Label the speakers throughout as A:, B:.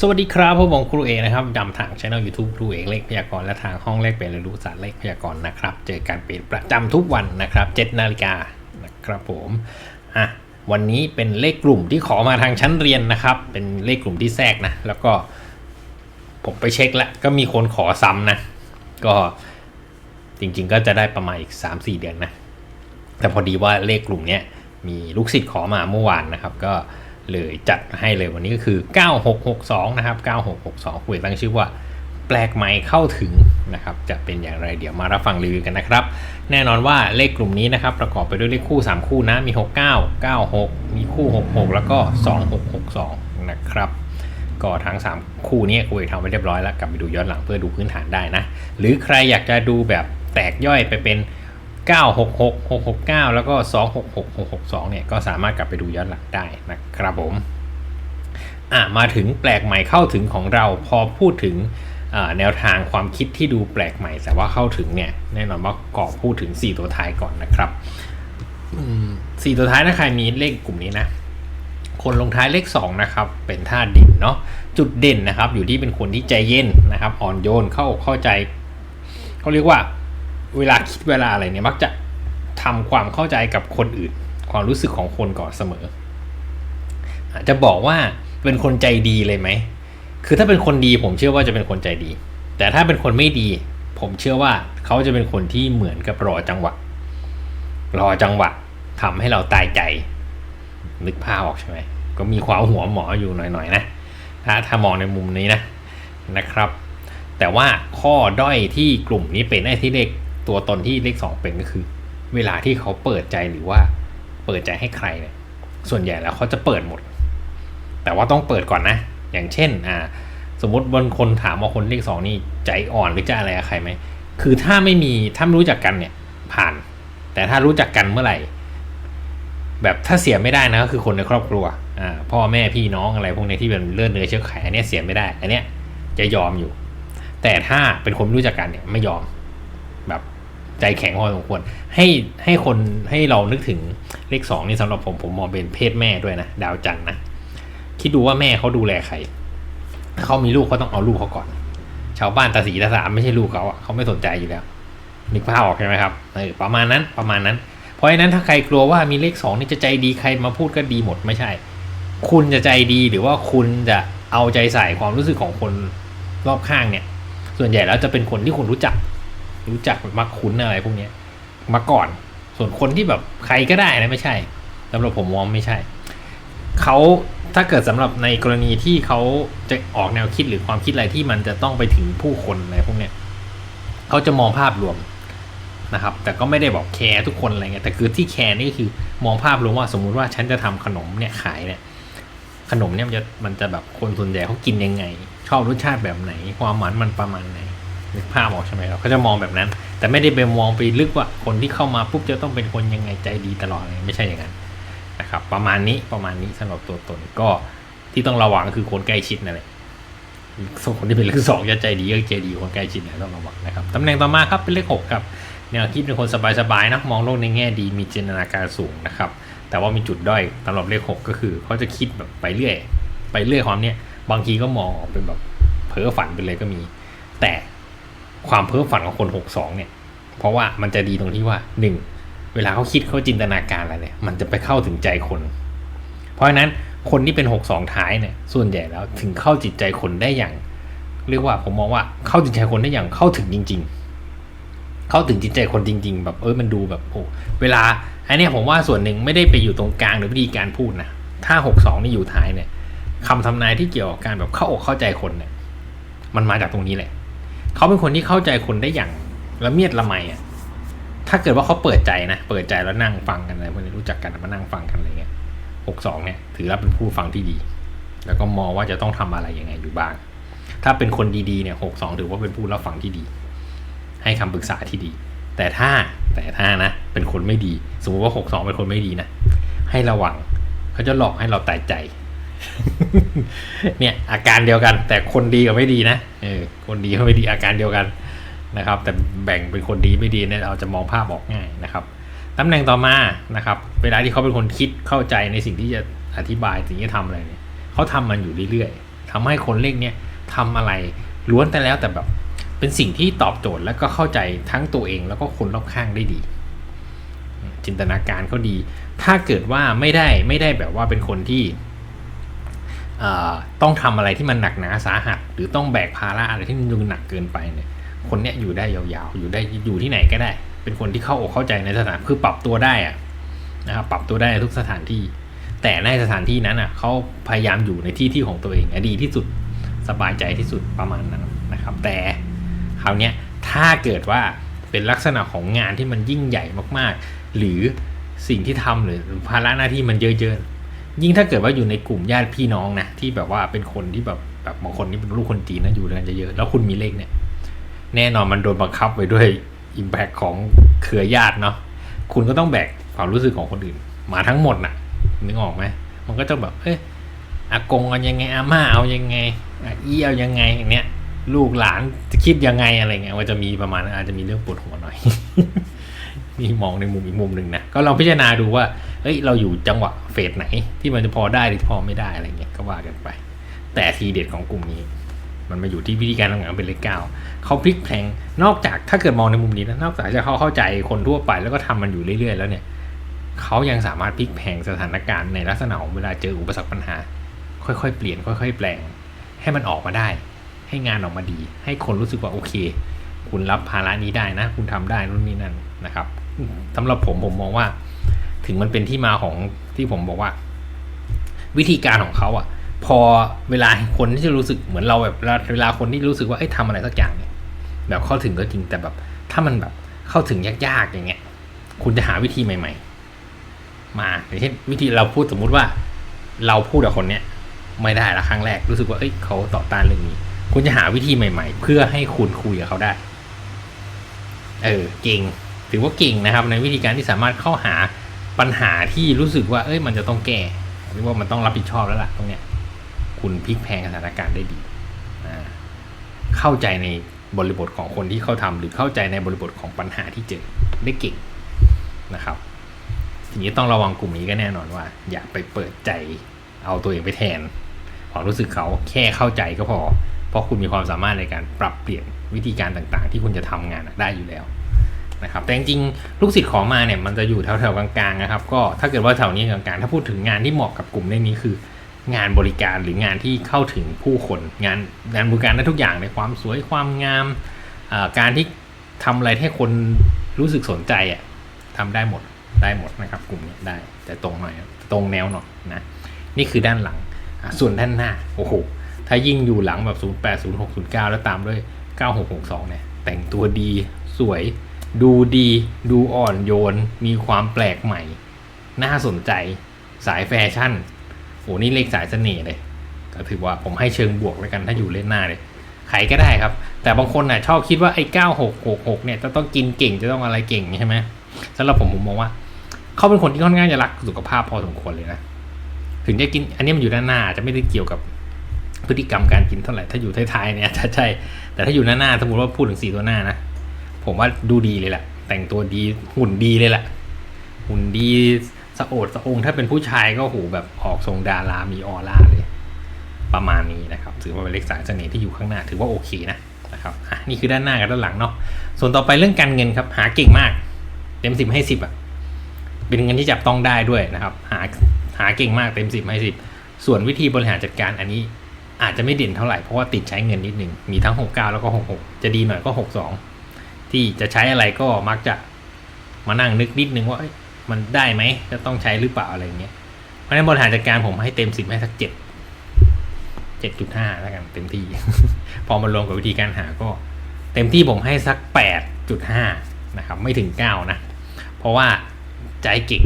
A: สวัสดีครับผมครูเอกนะครับจำทางช่อง YouTube ครูเอกเลขพยากรณ์และทางห้องเลขเป็นเรียนรู้ศาสตร์เลขพยากรณ์นะครับ เจอกันเป็นประจำทุกวันนะครับ7นาฬิกานะครับผมอะวันนี้เป็นเลขกลุ่มที่ขอมาทางชั้นเรียนนะครับ เป็นเลขกลุ่มที่แทรกนะ แล้วก็ผมไปเช็คแล้วก็มีคนขอซ้ำนะ ก็จริงๆก็จะได้ประมาณอีก 3-4 เดือนนะ แต่พอดีว่าเลขกลุ่มนี้มีลูกศิษย์ขอมาเมื่อวานนะครับ ก็ เลยจัดให้เลยวันนี้ก็คือ 9662 นะครับ 9662 คุยตั้งชื่อว่าแปลกใหม่เข้าถึงนะครับจะเป็นอย่างไรเดี๋ยวมารับฟังรีวิวกันนะครับ แน่นอนว่าเลขกลุ่มนี้นะครับประกอบไปด้วยเลขคู่ 3 คู่นะมี 69 96 มีคู่ 66 แล้วก็ 2662 นะครับก็ทั้ง 3 คู่นี้คุยทำไว้เรียบร้อยแล้วกลับไปดูย้อนหลังเพื่อดูพื้นฐานได้นะ หรือใครอยากจะดูแบบแตกย่อยไปเป็น 966 669 แล้วก็ 266 662 เนี่ย ก็สามารถกลับไปดูย้อนหลังได้นะครับผม อะ มาถึงแปลกใหม่เข้าถึงของเราพอพูดถึงแนวทางความคิดที่ดูแปลกใหม่ แต่ว่าเข้าถึงเนี่ย แน่นอนว่าก่อพูดถึง 4 ตัวท้ายก่อนนะครับสี่ตัวท้ายถ้าใครมีเลขกลุ่มนี้นะ คนลงท้ายเลข 2 นะครับ เป็นธาตุดินเนาะจุดเด่นนะครับ อยู่ที่เป็นคนที่ใจเย็นนะครับ อ่อนโยนเข้าเข้าใจเขาเรียกว่า เวลาคิดเวลาอะไรเนี่ยมักจะทำความเข้าใจกับคนอื่น ความรู้สึกของคนก่อนเสมอ อาจจะบอกว่าเป็นคนใจดีเลยไหม คือถ้าเป็นคนดีผมเชื่อว่าจะเป็นคนใจดี แต่ถ้าเป็นคนไม่ดี ผมเชื่อว่าเขาจะเป็นคนที่เหมือนกับรอจังหวะ รอจังหวะทำให้เราตายใจ นึกภาพออกใช่ไหม ก็มีความหัวหมออยู่หน่อยๆนะ ถ้าถ้ามองในมุมนี้นะนะครับ แต่ว่าข้อด้อยที่กลุ่มนี้เป็นไอ้ที่เลข ตัวตนที่เลขสองเป็นก็คือ เวลาที่เขาเปิดใจหรือว่าเปิดใจให้ใครเนี่ย ส่วนใหญ่แล้วเขาจะเปิดหมด แต่ว่าต้องเปิดก่อนนะ อย่างเช่นอ่าสมมติบางคนถามว่าคนเลขสองนี่ใจอ่อนหรือจะอะไรกับใครไหมคือถ้าไม่มีถ้าไม่รู้จักกันเนี่ยผ่าน แต่ถ้ารู้จักกันเมื่อไหร่ แบบถ้าเสียไม่ได้นะก็คือคนในครอบครัวอ่าพ่อแม่พี่น้องอะไรพวกนี้ที่เป็นเลือดเนื้อเชื้อไขอันเนี้ยเสียไม่ได้ อันเนี้ยจะยอมอยู่ แต่ถ้าเป็นคนไม่รู้จักกันเนี่ยไม่ยอม ใจแข็งพอสมควร ให้ให้คนให้เรานึกถึงเลขสองนี่สำหรับผมผมมองเป็นเพศแม่ด้วยนะดาวจันทร์นะคิดดูว่าแม่เขาดูแลใครเขามีลูกเขาต้องเอาลูกเขาก่อน ชาวบ้านตาสีตาสามไม่ใช่ลูกเขาอะเขาไม่สนใจอยู่แล้วนึกภาพออกใช่ไหมครับเออประมาณนั้นประมาณนั้น เพราะฉะนั้นถ้าใครกลัวว่ามีเลขสองนี่จะใจดีใครมาพูดก็ดีหมดไม่ใช่ คุณจะใจดีหรือว่าคุณจะเอาใจใส่ความรู้สึกของคนรอบข้างเนี่ย ส่วนใหญ่แล้วจะเป็นคนที่คุณรู้จัก รู้จักมักคุ้นอะไรพวกนี้มาก่อน ส่วนคนที่แบบใครก็ได้นะไม่ใช่สำหรับผมมองไม่ใช่เขาถ้าเกิดสำหรับในกรณีที่เขาจะออกแนวคิดหรือความคิดอะไรที่มันจะต้องไปถึงผู้คนอะไรพวกเนี้ยเขาจะมองภาพรวมนะครับ แต่ก็ไม่ได้บอกแคร์ทุกคนอะไรเงี้ยแต่คือที่แคร์นี่คือมองภาพรวมว่าสมมุติว่าฉันจะทำขนมเนี่ยขายเนี่ยขนมเนี่ยมันจะมันจะแบบคนส่วนใหญ่เขากินยังไง ชอบรสชาติแบบไหน ความหวานมันประมาณไหน นึกภาพออกใช่ไหมครับเขาจะมองแบบนั้น แต่ไม่ได้ไปมองไปลึกว่าคนที่เข้ามาปุ๊บจะต้องเป็นคนยังไงใจดีตลอดอะไรไม่ใช่อย่างนั้นนะครับ ประมาณนี้ประมาณนี้สำหรับตัวตนก็ที่ต้องระวังคือคนใกล้ชิดนั่นแหละส่วนคนที่เป็นเลขสองจะใจดีก็ใจดีคนใกล้ชิดนะต้องระวังนะครับตำแหน่งต่อมาครับเป็นเลขหกครับแนวคิดเป็นคนสบายๆนะมองโลกในแง่ดีมีจินตนาการสูงนะครับ แต่ว่ามีจุดด้อยสำหรับเลขหกก็คือเขาจะคิดแบบไปเรื่อย ไปเรื่อยความเนี้ยบางทีก็มองออกเป็นแบบเพ้อฝันไปเลยก็มี แต่ ความเพ้อฝันของคนหกสองเนี่ย เพราะว่ามันจะดีตรงที่ว่าหนึ่งเวลาเขาคิดเขาจินตนาการอะไรเนี่ย มันจะไปเข้าถึงใจคน เพราะฉะนั้นคนที่เป็นหกสองท้ายเนี่ย ส่วนใหญ่แล้วถึงเข้าจิตใจคนได้อย่าง เรียกว่าผมมองว่าเข้าจิตใจคนได้อย่างเข้าถึงจริง ๆ เข้าถึงจิตใจคนจริง ๆ แบบเออมันดูแบบโอ้เวลาอันนี้ผมว่าส่วนหนึ่งไม่ได้ไปอยู่ตรงกลางหรือวิธีการพูดนะถ้าหกสองนี่อยู่ท้ายเนี่ยคำทำนายที่เกี่ยวกับการแบบเข้าอกเข้าใจคนเนี่ย มันมาจากตรงนี้แหละ เขาเป็นคนที่เข้าใจคนได้อย่างละเมียดละไมอะ ถ้าเกิดว่าเขาเปิดใจนะเปิดใจแล้วนั่งฟังกันอะไรพวกนี้รู้จักกันมานั่งฟังกันอะไรเงี้ยหกสองเนี่ย ถือว่าเป็นผู้ฟังที่ดี แล้วก็มองว่าจะต้องทำอะไรยังไงอยู่บ้าง ถ้าเป็นคนดีๆเนี่ยหกสองถือว่าเป็นผู้รับฟังที่ดี ให้คำปรึกษาที่ดี แต่ถ้าแต่ถ้านะ เป็นคนไม่ดี สมมติว่าหกสองเป็นคนไม่ดีนะให้ระวังเขาจะหลอกให้เราตายใจ เนี่ยอาการเดียวกัน แต่คนดีกับไม่ดีนะเออคนดีกับไม่ดีอาการเดียวกันนะครับ แต่แบ่งเป็นคนดีไม่ดีเนี่ยเราจะมองภาพออกง่ายนะครับตำแหน่งต่อมานะครับ เวลาที่เขาเป็นคนคิดเข้าใจในสิ่งที่จะอธิบายสิ่งที่ทำอะไรเนี่ยเขาทำมันอยู่เรื่อยๆททำให้คนเลขเนี้ยทำอะไรล้วนแต่แล้วแต่แบบเป็นสิ่งที่ตอบโจทย์แล้วก็เข้าใจทั้งตัวเองแล้วก็คนรอบข้างได้ดี จินตนาการเขาดี ถ้าเกิดว่าไม่ได้ไม่ได้แบบว่าเป็นคนที่ ต้องทำอะไรที่มันหนักหนาสาหัส หรือต้องแบกภาระอะไรที่มันดูหนักเกินไปเนี่ย คนเนี้ยอยู่ได้ยาวๆ อยู่ได้อยู่ที่ไหนก็ได้ เป็นคนที่เข้าอกเข้าใจในสถานคือปรับตัวได้อะนะครับปรับตัวได้ทุกสถานที่ แต่ในสถานที่นั้นอะเขาพยายามอยู่ในที่ที่ของตัวเองอดีที่สุดสบายใจที่สุดประมาณนั้นนะครับ แต่คราวเนี้ยถ้าเกิดว่าเป็นลักษณะของงานที่มันยิ่งใหญ่มากๆ หรือสิ่งที่ทำหรือภาระหน้าที่มันเยอะๆ ยิ่งถ้าเกิดว่าอยู่ในกลุ่มญาติพี่น้องนะที่แบบว่าเป็นคนที่แบบแบบบางคนที่เป็นลูกคนจีนนะอยู่กันเยอะๆแล้วคุณมีเลขเนี่ย แน่นอนมันโดนบังคับไปด้วยอิมแพคของเครือญาติเนาะคุณก็ต้องแบกความรู้สึกของคนอื่น มาทั้งหมดน่ะนึกออกไหมมันก็จะแบบเอ้ยอากงเอายังไงอาม่าเอายังไงอาอี้เอายังไงอย่างเนี้ยลูกหลานจะคิดยังไงอะไรเงี้ยมันจะมีประมาณอาจจะมีเรื่องปวดหัวหน่อยนี่มองในมุมอีกมุมหนึ่งนะก็ลองพิจารณาดูว่า เอ้ยเราอยู่จังหวะเฟสไหน ที่มันจะพอได้หรือพอไม่ได้อะไรเงี้ยก็ว่ากันไป แต่ทีเด็ดของกลุ่มนี้ มันมาอยู่ที่วิธีการทำงานเป็นเลขเก้าเขาพลิกแพลงนอกจากถ้าเกิดมองในมุมนี้นะนอกจากจะเขาเข้าใจคนทั่วไปแล้วก็ทำมันอยู่เรื่อยๆ แล้วเนี่ยเขายังสามารถพลิกแพลงสถานการณ์ในลักษณะของเวลาเจออุปสรรคปัญหา ค่อยๆ เปลี่ยนค่อย ๆ แปลง ให้มันออกมาได้ ให้งานออกมาดี ให้คนรู้สึกว่าโอเค คุณรับภาระนี้ได้นะ คุณทำได้นู่นนี่นั่นนะครับสำหรับผมผมมองว่า ถึงมันเป็นที่มาของที่ผมบอกว่า วิธีการของเขาอะพอเวลาคนที่รู้สึกเหมือนเราแบบเวลาเวลาคนที่รู้สึกว่าเอ้ยทำอะไรสักอย่างเนี่ยแบบเข้าถึงก็จริงแต่แบบ ถ้ามันแบบเข้าถึงยากๆอย่างเงี้ย คุณจะหาวิธีใหม่ ๆ มาอย่างเช่นวิธีเราพูดสมมุติว่า เราพูดกับคนเนี้ยไม่ได้ละครั้งแรกรู้สึกว่าเอ้ยเขาต่อต้านเรื่องนี้ คุณจะหาวิธีใหม่ ๆ เพื่อให้คุณคุยกับเขาได้ เออเก่งถือว่าเก่งนะครับ ในวิธีการที่สามารถเข้าหา ปัญหาที่รู้สึกว่า เอ้ย มันจะต้องแก้หรือว่ามันต้องรับผิดชอบแล้วล่ะตรงเนี้ย คุณพลิกแพลงสถานการณ์ได้ดีเข้าใจในบริบทของคนที่เขาทำหรือเข้าใจในบริบทของปัญหาที่เจอได้เก่งนะครับทีนี้ต้องระวังกลุ่มนี้ก็แน่นอนว่า อย่าไปเปิดใจเอาตัวเองไปแทนความรู้สึกเขาแค่เข้าใจก็พอ เพราะคุณมีความสามารถในการปรับเปลี่ยนวิธีการต่างๆ ที่คุณจะทำงานได้อยู่แล้ว นะครับแต่จริงๆลูกศิษย์ขอมาเนี่ยมันจะอยู่แถวๆกลางๆนะครับก็ถ้าเกิดว่าแถวนี้กลางๆถ้าพูดถึงงานที่เหมาะกับกลุ่มเลขนี้คือ งานบริการหรืองานที่เข้าถึงผู้คนงานงานบริการได้ทุกอย่างในความสวยความงามการที่ทำอะไรให้คนรู้สึกสนใจอะทำได้หมดได้หมดนะครับ กลุ่มนี้ได้ แต่ตรงหน่อยตรงแนวหน่อยนะนี่คือด้านหลังส่วนด้านหน้าโอ้โหถ้ายิ่งอยู่หลังแบบ 0 8 0 6 0 9 แล้วตามด้วย 9662 เนี่ย แต่งตัวดีสวย ดูดี ดูอ่อนโยน มีความแปลกใหม่ น่าสนใจ สายแฟชั่น โอ้นี่เลขสายเสน่ห์เลย ก็ถือว่าผมให้เชิงบวกแล้วกันถ้าอยู่เล่นหน้าเลยใครก็ได้ครับ แต่บางคนน่ะชอบคิดว่าไอ้เก้าหกหกหกเนี่ยจะต้องกินเก่งจะต้องอะไรเก่งใช่ไหมสำหรับผมผมมองว่า เขาเป็นคนที่ค่อนข้างจะรักสุขภาพพอสมควรเลยนะ ถึงจะกิน อันนี้มันอยู่ด้านหน้าจะไม่ได้เกี่ยวกับพฤติกรรมการกินเท่าไหร่ ถ้าอยู่ท้ายๆเนี่ยจะใช่ แต่ถ้าอยู่หน้าหน้าสมมติว่าพูดถึงสี่ตัวหน้านะ ผมว่าดูดีเลยแหละ แต่งตัวดีหุ่นดีเลยแหละ หุ่นดีสะโอดสะองถ้าเป็นผู้ชายก็โหแบบออกทรงดารามีออร่าเลย ประมาณนี้นะครับ ถือว่าเป็นเลขสายเสน่ห์ที่อยู่ข้างหน้า ถือว่าโอเคนะนะครับอะนี่คือด้านหน้ากับด้านหลังเนาะส่วนต่อไปเรื่องการเงินครับหาเก่งมาก เต็มสิบให้สิบอะเป็นเงินที่จับต้องได้ด้วยนะครับ หาหาเก่งมากเต็มสิบให้สิบส่วนวิธีบริหารจัดการอันนี้อาจจะไม่เด่นเท่าไหร่เพราะว่าติดใช้เงินนิดหนึ่งมีทั้ง 69 แล้วก็ 66 จะดีหน่อยก็ 62 ที่จะใช้อะไรก็มักจะมานั่งนึกนิดนึงว่ามันได้ไหมจะต้องใช้หรือเปล่าอะไรเงี้ย เพราะฉะนั้นบริหารจัดการผมให้เต็ม10ให้สัก7 7.5แล้วกันเต็มที่ พอมารวมกับวิธีการหาก็ เต็มที่ผมให้สัก8.5นะครับไม่ถึง9นะ เพราะว่าใจเก่ง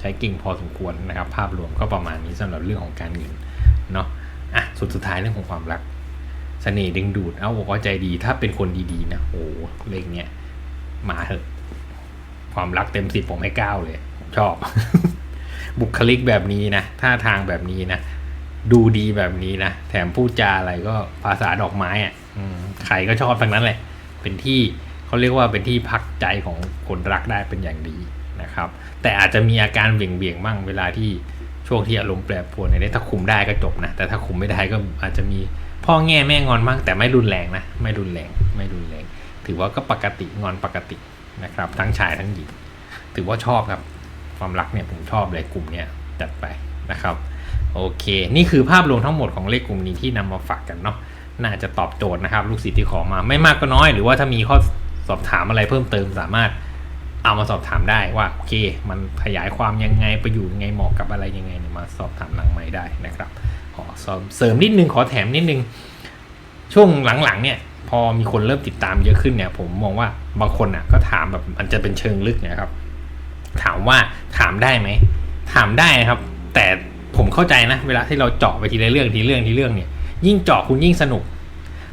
A: ใช้เก่งพอสมควรนะครับ ภาพรวมก็ประมาณนี้สำหรับเรื่องของการเงินเนาะอะสุดสุดท้ายเรื่องของความรัก เสน่ห์ดึงดูด เอาบอกว่าใจดี ถ้าเป็นคนดีๆนะโอ้เลขเนี้ยมาเถอะ ความรักเต็มสิบผมให้เก้าเลย ชอบ บุคลิกแบบนี้นะท่าทางแบบนี้นะดูดีแบบนี้นะแถมพูดจาอะไรก็ภาษาดอกไม้อะ่ะอืมใครก็ชอบทั้งนั้นแหละ เป็นที่เขาเรียกว่าเป็นที่พักใจของคนรักได้เป็นอย่างดีนะครับ แต่อาจจะมีอาการเบี่ยงเบี่ยงบ้างเวลาที่ ช่วงที่อารมณ์แปรปรวนเนี่ยถ้าคุมได้ก็จบนะ แต่ถ้าคุมไม่ได้ก็อาจจะมีพ่อแง่แม่งอนบ้างแต่ไม่รุนแรงนะ ไม่รุนแรงไม่รุนแรง ถือว่าก็ปกติงอนปกตินะครับ ทั้งชายทั้งหญิง ถือว่าชอบครับ ความรักเนี่ยผมชอบเลยกลุ่มเนี้ยจัดไปนะครับ โอเค นี่คือภาพรวมทั้งหมดของเลขกลุ่มนี้ที่นำมาฝากกันเนาะน่าจะตอบโจทย์นะครับ ลูกศิษย์ที่ขอมาไม่มากก็น้อย หรือว่าถ้ามีข้อสอบถามอะไรเพิ่มเติมสามารถ เอามาสอบถามได้ว่าโอเคมันขยายความยังไงประยชน์ยังไงเหมาะกับอะไรยังไงเนี่ยมาสอบถามหลังไม่ได้นะครับ ขอเสริมนิดนึงขอแถมนิดนึง ช่วงหลังๆเนี่ยพอมีคนเริ่มติดตามเยอะขึ้นเนี่ย ผมมองว่าบางคนอะก็ถามแบบมันจะเป็นเชิงลึกเนะครับ ถามว่าถามได้ไหมถามได้นะครับ แต่ผมเข้าใจนะ เวลาที่เราเจาะไปทีละเรื่องทีเรื่องทีเรื่องเนี่ย ยิ่งเจาะคุณยิ่งสนุก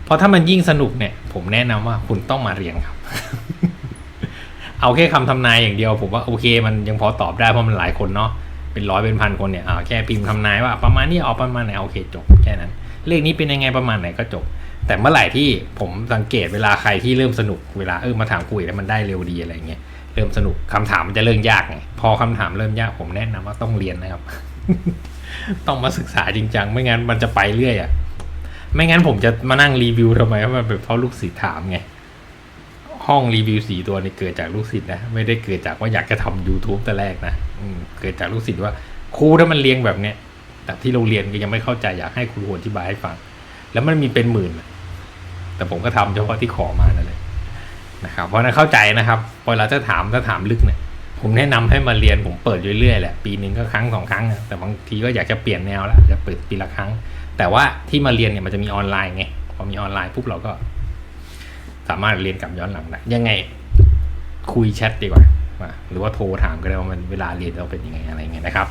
A: เพราะถ้ามันยิ่งสนุกเนี่ย ผมแนะนำว่าคุณต้องมาเรียนครับ เอาแค่คำทำนายอย่างเดียวผมว่าโอเค มันยังพอตอบได้เพราะมันหลายคนเนาะเป็นร้อยเป็นพันคนเนี่ยอ่าแค่พิมพ์ทำนายว่าประมาณนี้ออกประมาณไหนโอเคจบแค่นั้น เลขนี้เป็นยังไงประมาณไหนก็จบ แต่เมื่อไหร่ที่ผมสังเกตเวลาใครที่เริ่มสนุกเวลาเออมาถามคุยแล้วมันได้เร็วดีอะไรเงี้ยเริ่มสนุกคำถามมันจะเริ่มยากไงพอคำถามเริ่มยากผมแนะนำว่าต้องเรียนนะครับ ต้องมาศึกษาจริงจังไม่งั้นมันจะไปเรื่อยอะ่ะไม่งั้นผมจะมานั่งรีวิวทำไมว่ามันเป็นเพราะลูกศิษย์ถามไง ห้องรีวิวสีตัวนี่เกิดจากลูกศิษย์นะไม่ได้เกิดจากว่าอยากจะทำ YouTube แต่แรกนะอืเกิดจากลูกศิษย์ว่าครูถ้ามันเรียงแบบเนี้ยแต่ที่เราเรียนก็ยังไม่เข้าใจอยากให้ครูอธิบายให้ฟัง แล้วมันมีเป็นหมื่น แต่ผมก็ทำเฉพาะที่ขอมานั่นเลยนะครับเพราะนั้นเข้าใจนะครับพอเราจะถามถ้าถามลึกเนี่ยผมแนะนำให้มาเรียนผมเปิดเรื่อยๆแหละปีหนึ่งก็ครั้งสองครั้งแต่บางทีก็อยากจะเปลี่ยนแนวแล้วจะเปิดปีละครั้ง แต่ว่าที่มาเรียนเนี่ยมันจะมีออนไลน์ไงพอมีออนไลน์ปุ๊บเราก็ สามารถเรียนกลับย้อนหลังได้ยังไง คุยแชทดีกว่าหรือว่าโทรถามก็ได้ว่ามันเวลาเรียนเราเป็นยังไงอะไรเงี้ยนะครับ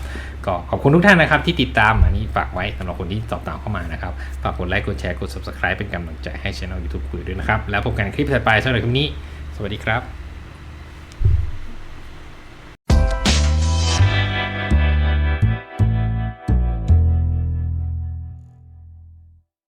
A: ก็ขอบคุณทุกท่านนะครับที่ติดตามอันนี้ฝากไว้สำหรับคนที่สอบถามเข้ามานะครับ ฝากกดไลค์กดแชร์กด subscribe เป็นกำลังใจให้ช่อง YouTube คุยด้วยนะครับ แล้วพบกันคลิปถัดไปสำหรับคลิปนี้ สวัสดีครับ